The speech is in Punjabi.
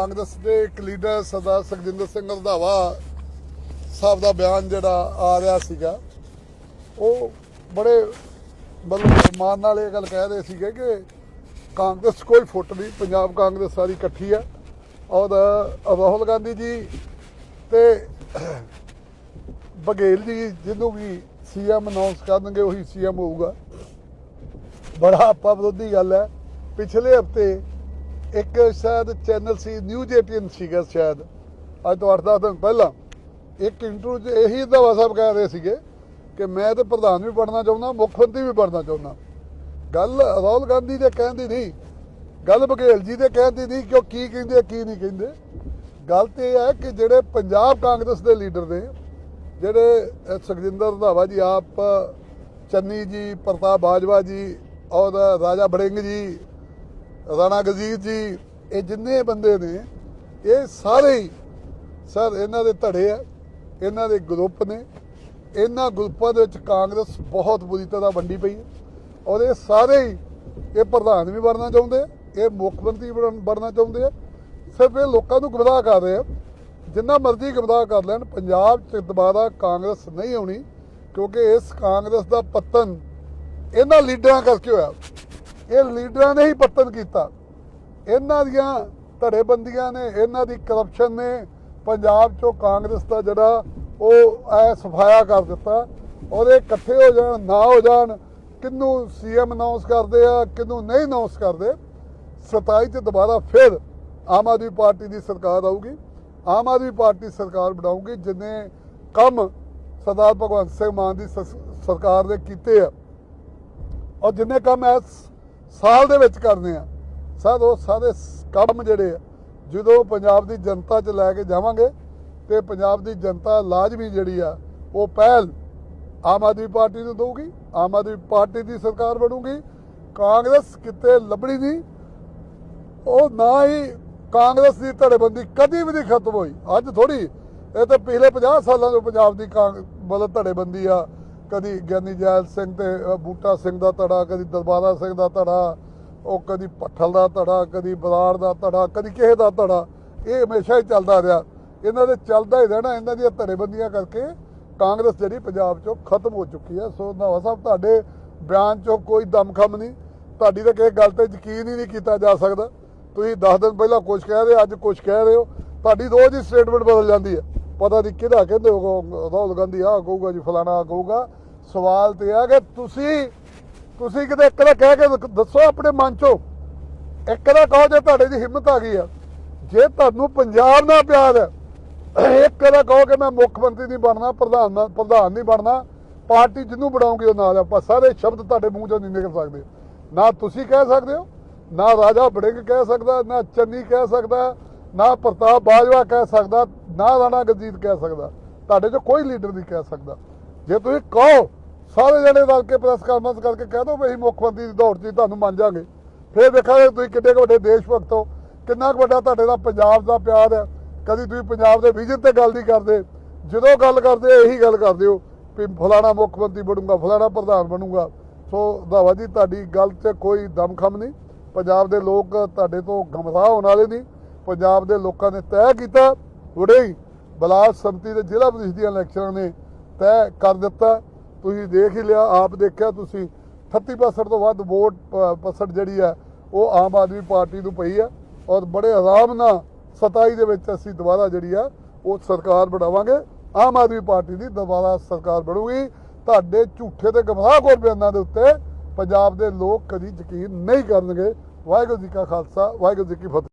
ਕਾਂਗਰਸ ਦੇ ਇੱਕ ਲੀਡਰ ਸਰਦਾਰ ਸੁਖਜਿੰਦਰ ਸਿੰਘ ਰੰਧਾਵਾ ਸਾਹਿਬ ਦਾ ਬਿਆਨ ਜਿਹੜਾ ਆ ਰਿਹਾ ਸੀਗਾ, ਉਹ ਬੜੇ ਮਤਲਬ ਮਾਨ ਨਾਲ ਇਹ ਗੱਲ ਕਹਿ ਰਹੇ ਸੀਗੇ ਕਿ ਕਾਂਗਰਸ 'ਚ ਕੋਈ ਫੁੱਟ ਨਹੀਂ, ਪੰਜਾਬ ਕਾਂਗਰਸ ਸਾਰੀ ਇਕੱਠੀ ਆ। ਔਰ ਰਾਹੁਲ ਗਾਂਧੀ ਜੀ ਤੇ ਬਘੇਲ ਜੀ, ਜਿਹਨੂੰ ਵੀ ਸੀਐਮ ਅਨਾਉਂਸ ਕਰਨਗੇ, ਉਹੀ ਸੀਐਮ ਹੋਊਗਾ। ਬੜਾ ਆਪਾ ਵਿਰੋਧੀ ਗੱਲ ਹੈ। ਪਿਛਲੇ ਹਫ਼ਤੇ ਇੱਕ ਸ਼ਾਇਦ ਚੈਨਲ ਸੀ ਨਿਊਜ਼ 18 ਸੀਗਾ ਸ਼ਾਇਦ, ਅੱਜ ਤੋਂ 8-10 ਦਿਨ ਪਹਿਲਾਂ। ਇੱਕ ਇੰਟਰਵਿਊ 'ਚ ਇਹੀ ਦਵਾ ਸਾਹਿਬ ਕਹਿ ਰਹੇ ਸੀਗੇ ਕਿ ਮੈਂ ਤੇ ਪ੍ਰਧਾਨ ਵੀ ਬਣਨਾ ਚਾਹੁੰਦਾ, ਮੁੱਖ ਮੰਤਰੀ ਵੀ ਬਣਨਾ ਚਾਹੁੰਦਾ। ਗੱਲ ਰਾਹੁਲ ਗਾਂਧੀ ਦੇ ਕਹਿਣ ਦੀ ਨਹੀਂ, ਗੱਲ ਬਘੇਲ ਜੀ ਦੇ ਕਹਿਣ ਦੀ ਨਹੀਂ ਕਿ ਉਹ ਕੀ ਕਹਿੰਦੇ ਕੀ ਨਹੀਂ ਕਹਿੰਦੇ। ਗੱਲ ਤੇ ਇਹ ਹੈ ਕਿ ਜਿਹੜੇ ਪੰਜਾਬ ਕਾਂਗਰਸ ਦੇ ਲੀਡਰ ਨੇ, ਜਿਹੜੇ ਸੁਖਜਿੰਦਰ ਰੰਧਾਵਾ ਜੀ, ਆਪ ਚੰਨੀ ਜੀ, ਪ੍ਰਤਾਪ ਬਾਜਵਾ ਜੀ ਔਰ ਰਾਜਾ ਬੜਿੰਗ ਜੀ ਰਾਣਾ ਗਜੀਤ ਜੀ, ਇਹ ਜਿੰਨੇ ਬੰਦੇ ਨੇ, ਇਹ ਸਾਰੇ ਹੀ, ਸਰ, ਇਹਨਾਂ ਦੇ ਧੜੇ ਆ, ਇਹਨਾਂ ਦੇ ਗਰੁੱਪ ਨੇ, ਇਹਨਾਂ ਗਰੁੱਪਾਂ ਦੇ ਵਿੱਚ ਕਾਂਗਰਸ ਬਹੁਤ ਬੁਰੀ ਤਰ੍ਹਾਂ ਵੰਡੀ ਪਈ ਹੈ ਔਰ ਇਹ ਸਾਰੇ ਹੀ, ਇਹ ਪ੍ਰਧਾਨ ਵੀ ਬਣਨਾ ਚਾਹੁੰਦੇ ਆ, ਇਹ ਮੁੱਖ ਮੰਤਰੀ ਬਣਨ- ਬਣਨਾ ਚਾਹੁੰਦੇ ਆ, ਸਿਰਫ ਇਹ ਲੋਕਾਂ ਨੂੰ ਗਮਰਾਹ ਕਰ ਰਹੇ ਆ, ਜਿੰਨਾ ਮਰਜ਼ੀ ਗਮਰਾਹ ਕਰ ਲੈਣ, ਪੰਜਾਬ 'ਚ ਦੁਬਾਰਾ ਕਾਂਗਰਸ ਨਹੀਂ ਆਉਣੀ, ਕਿਉਂਕਿ ਇਸ ਕਾਂਗਰਸ ਦਾ ਪਤਨ ਇਹਨਾਂ ਲੀਡਰਾਂ ਕਰਕੇ ਹੋਇਆ। ਇਹ ਲੀਡਰਾਂ ਨੇ ਹੀ ਪਤਨ ਕੀਤਾ। ਇਹਨਾਂ ਦੀਆਂ ਧੜੇਬੰਦੀਆਂ ਨੇ, ਇਹਨਾਂ ਦੀ ਕਰਪਸ਼ਨ ਨੇ ਪੰਜਾਬ 'ਚੋਂ ਕਾਂਗਰਸ ਦਾ ਜਿਹੜਾ ਉਹ ਐ ਸਫਾਇਆ ਕਰ ਦਿੱਤਾ। ਔਰ ਇਹ ਇਕੱਠੇ ਹੋ ਜਾਣ, ਨਾ ਹੋ ਜਾਣ, ਕਿੰਨੂੰ ਸੀਐਮ ਅਨਾਉਂਸ ਕਰਦੇ ਆ, ਕਿੰਨੂੰ ਨਹੀਂ ਅਨਾਉਂਸ ਕਰਦੇ 27 ਤੇ ਦੁਬਾਰਾ ਫਿਰ ਆਮ ਆਦਮੀ ਪਾਰਟੀ ਦੀ ਸਰਕਾਰ ਆਊਗੀ। ਆਮ ਆਦਮੀ ਪਾਰਟੀ ਸਰਕਾਰ ਬਣਾਊਗੀ, ਜਿਨੇ ਕੰਮ ਸਰਦਾਰ ਭਗਵੰਤ ਸਿੰਘ ਮਾਨ ਦੀ ਸ- ਸਰਕਾਰ ਨੇ ਕੀਤੇ ਆ। ਔਰ ਜਿੰਨੇ ਕੰਮ ਇਸ ਸਾਲ ਦੇ ਵਿੱਚ ਕਰਨੇ ਆ। ਸਰ ਉਹ ਸਾਰੇ ਸ- ਕੰਮ ਜਿਹੜੇ ਆ, ਜਦੋਂ ਪੰਜਾਬ ਦੀ ਜਨਤਾ 'ਚ ਲੈ ਕੇ ਜਾਵਾਂਗੇ ਤੇ ਪੰਜਾਬ ਦੀ ਜਨਤਾ ਲਾਜ਼ਮੀ ਜਿਹੜੀ ਆ, ਉਹ ਪਹਿਲ ਆਮ ਆਦਮੀ ਪਾਰਟੀ ਨੂੰ ਦਊਗੀ, ਆਮ ਆਦਮੀ ਪਾਰਟੀ ਦੀ ਸਰਕਾਰ ਬਣੂਗੀ। ਕਾਂਗਰਸ ਕਿਤੇ ਲੱਭਣੀ ਨਹੀਂ। ਉਹ ਨਾ ਹੀ ਕਾਂਗਰਸ ਦੀ ਧੜੇਬੰਦੀ ਕਦੀ ਵੀ ਨਹੀਂ ਖਤਮ ਹੋਈ। ਅੱਜ ਥੋੜੀ ਇਹ ਤਾਂ ਪਿਛਲੇ 50 ਸਾਲਾਂ ਤੋਂ ਪੰਜਾਬ ਦੀ ਕਾਂਗ, ਮਤਲਬ ਧੜੇਬੰਦੀ ਆ। ਕਦੀ ਗਿਆਨੀ ਜੈਲ ਸਿੰਘ ਤੇ ਬੂਟਾ ਸਿੰਘ ਦਾ ਧੜਾ, ਕਦੀ ਦਰਬਾਰਾ ਸਿੰਘ ਦਾ ਧੜਾ, ਉਹ ਕਦੀ ਪੱਠਲ ਦਾ ਧੜਾ, ਕਦੀ ਬਰਾੜ ਦਾ ਧੜਾ, ਕਦੀ ਕਿਸੇ ਦਾ ਧੜਾ, ਇਹ ਹਮੇਸ਼ਾ ਹੀ ਚੱਲਦਾ ਰਿਹਾ। ਇਹਨਾਂ ਦੇ ਚੱਲਦਾ ਹੀ ਰਹਿਣਾ, ਇਹਨਾਂ ਦੀਆਂ ਧੜੇਬੰਦੀਆਂ ਕਰਕੇ ਕਾਂਗਰਸ ਜਿਹੜੀ ਪੰਜਾਬ ਚੋਂ ਖਤਮ ਹੋ ਚੁੱਕੀ ਹੈ। ਸੋ ਨਵਾਂ ਸਾਹਿਬ, ਤੁਹਾਡੇ ਬਿਆਨ ਚੋਂ ਕੋਈ ਦਮਖਮ ਨਹੀਂ। ਤੁਹਾਡੀ ਤਾਂ ਕਿਸੇ ਗੱਲ ਤੇ ਯਕੀਨ ਹੀ ਨਹੀਂ ਕੀਤਾ ਜਾ ਸਕਦਾ। ਤੁਸੀਂ 10 ਦਿਨ ਪਹਿਲਾਂ ਕੁਝ ਕਹਿ ਰਹੇ, ਅੱਜ ਕੁਝ ਕਹਿ ਰਹੇ ਹੋ। ਤੁਹਾਡੀ ਰੋਜ਼ ਹੀ ਸਟੇਟਮੈਂਟ ਬਦਲ ਜਾਂਦੀ ਹੈ। ਪਤਾ ਨਹੀਂ ਕਿਹਦਾ ਕਹਿੰਦੇ ਹੋ ਰਾਹੁਲ ਗਾਂਧੀ ਆ ਕਹੂਗਾ ਜੀ ਫਲਾਣਾ ਕਹੂਗਾ। ਸਵਾਲ ਤੇ ਆ ਕਿ ਤੁਸੀਂ ਤੁਸੀਂ ਕਿਤੇ ਇੱਕ ਦਾ ਕਹਿ ਕੇ ਦੱਸੋ ਆਪਣੇ ਮਨ ਚੋਂ। ਇੱਕ ਦਾ ਕਹੋ ਜੇ ਤੁਹਾਡੇ ਦੀ ਹਿੰਮਤ ਆ ਗਈ ਆ। ਜੇ ਤੁਹਾਨੂੰ ਪੰਜਾਬ ਨਾਲ ਪਿਆਰ ਹੈ, ਇੱਕ ਦਾ ਕਹੋ ਕਿ ਮੈਂ ਮੁੱਖ ਮੰਤਰੀ ਨਹੀਂ ਬਣਨਾ, ਪ੍ਰਧਾਨ ਪ੍ਰਧਾਨ ਨਹੀਂ ਬਣਨਾ। ਪਾਰਟੀ ਜਿਹਨੂੰ ਬਣਾਉਂਗੇ ਉਹ ਨਾਲ ਆਪਾਂ ਸਾਰੇ ਸ਼ਬਦ ਤੁਹਾਡੇ ਮੂੰਹ ਚੋਂ ਨਹੀਂ ਨਿਕਲ ਸਕਦੇ। ਨਾ ਤੁਸੀਂ ਕਹਿ ਸਕਦੇ ਹੋ, ਨਾ ਰਾਜਾ ਬੜਿੰਗ ਕਹਿ ਸਕਦਾ, ਨਾ ਚੰਨੀ ਕਹਿ ਸਕਦਾ। ਨਾ ਪ੍ਰਤਾਪ ਬਾਜਵਾ ਕਹਿ ਸਕਦਾ, ਨਾ ਰਾਣਾ ਗਜੀਤ ਕਹਿ ਸਕਦਾ। ਤੁਹਾਡੇ ਚੋਂ ਕੋਈ ਲੀਡਰ ਨਹੀਂ ਕਹਿ ਸਕਦਾ। ਜੇ ਤੁਸੀਂ ਕਹੋ, ਸਾਰੇ ਜਣੇ ਰਲ ਕੇ ਪ੍ਰੈਸ ਕਾਨਫਰੰਸ ਕਰਕੇ ਕਹਿ ਦਿਓ ਵੀ ਅਸੀਂ ਮੁੱਖ ਮੰਤਰੀ ਦੀ ਦੌੜ 'ਚ ਤੁਹਾਨੂੰ ਮੰਨ ਜਾਾਂਗੇ। ਫਿਰ ਦੇਖਾਂਗੇ ਤੁਸੀਂ ਕਿੰਨੇ ਕੁ ਵੱਡੇ ਦੇਸ਼ ਭਗਤ ਹੋ, ਕਿੰਨਾ ਕੁ ਵੱਡਾ ਤੁਹਾਡੇ ਦਾ ਪੰਜਾਬ ਦਾ ਪਿਆਰ ਹੈ। ਕਦੀ ਤੁਸੀਂ ਪੰਜਾਬ ਦੇ ਵਿਜ਼ਨ ਤੇ ਗੱਲ ਨਹੀਂ ਕਰਦੇ। ਜਦੋਂ ਗੱਲ ਕਰਦੇ, ਇਹੀ ਗੱਲ ਕਰਦੇ ਹੋ ਵੀ ਫਲਾਣਾ ਮੁੱਖ ਮੰਤਰੀ ਬਣੂਗਾ, ਫਲਾਣਾ ਪ੍ਰਧਾਨ ਬਣੂਗਾ। ਸੋ ਧਾਵਾ ਜੀ, ਤੁਹਾਡੀ ਗੱਲ 'ਚ ਕੋਈ ਦਮਖਮ ਨਹੀਂ। ਪੰਜਾਬ ਦੇ ਲੋਕ ਤੁਹਾਡੇ ਤੋਂ ਗਮਰਾਹ ਹੋਣ ਵਾਲੇ ਨਹੀਂ। ਪੰਜਾਬ ਦੇ ਲੋਕਾਂ ਨੇ ਤੈਅ ਕੀਤਾ ਹੁਣੇ ਹੀ ਬਲਾਕ ਸੰਮਤੀ ਦੇ ਜ਼ਿਲ੍ਹਾ ਪ੍ਰੀਸ਼ਦ ਦੀਆਂ ਇਲੈਕਸ਼ਨਾਂ ਨੇ ਤੈਅ ਕਰ ਦਿੱਤਾ। ਤੁਸੀਂ ਦੇਖ ਹੀ ਲਿਆ, ਆਪ ਦੇਖਿਆ, ਤੁਸੀਂ 38% ਤੋਂ ਵੱਧ ਵੋਟ ਪਰਸੈਂਟ ਜਿਹੜੀ ਆ ਉਹ ਆਮ ਆਦਮੀ ਪਾਰਟੀ ਨੂੰ ਪਈ ਆ ਔਰ ਬੜੇ ਆਰਾਮ ਨਾਲ 27 ਦੇ ਵਿੱਚ ਅਸੀਂ ਦੁਬਾਰਾ ਜਿਹੜੀ ਆ, ਉਹ ਸਰਕਾਰ ਬਣਾਵਾਂਗੇ। ਆਮ ਆਦਮੀ ਪਾਰਟੀ ਦੀ ਦੁਬਾਰਾ ਸਰਕਾਰ ਬਣੂਗੀ। ਤੁਹਾਡੇ ਝੂਠੇ ਤੇ ਗਮਰਾਹਖੋਰ ਬਿਆਨਾਂ ਦੇ ਉੱਤੇ ਪੰਜਾਬ ਦੇ ਲੋਕ ਕਦੀ ਯਕੀਨ ਨਹੀਂ ਕਰਨਗੇ। ਵਾਹਿਗੁਰੂ ਜੀ ਕਾ ਖਾਲਸਾ, ਵਾਹਿਗੁਰੂ ਜੀ ਕੀ ਫਤਿਹ।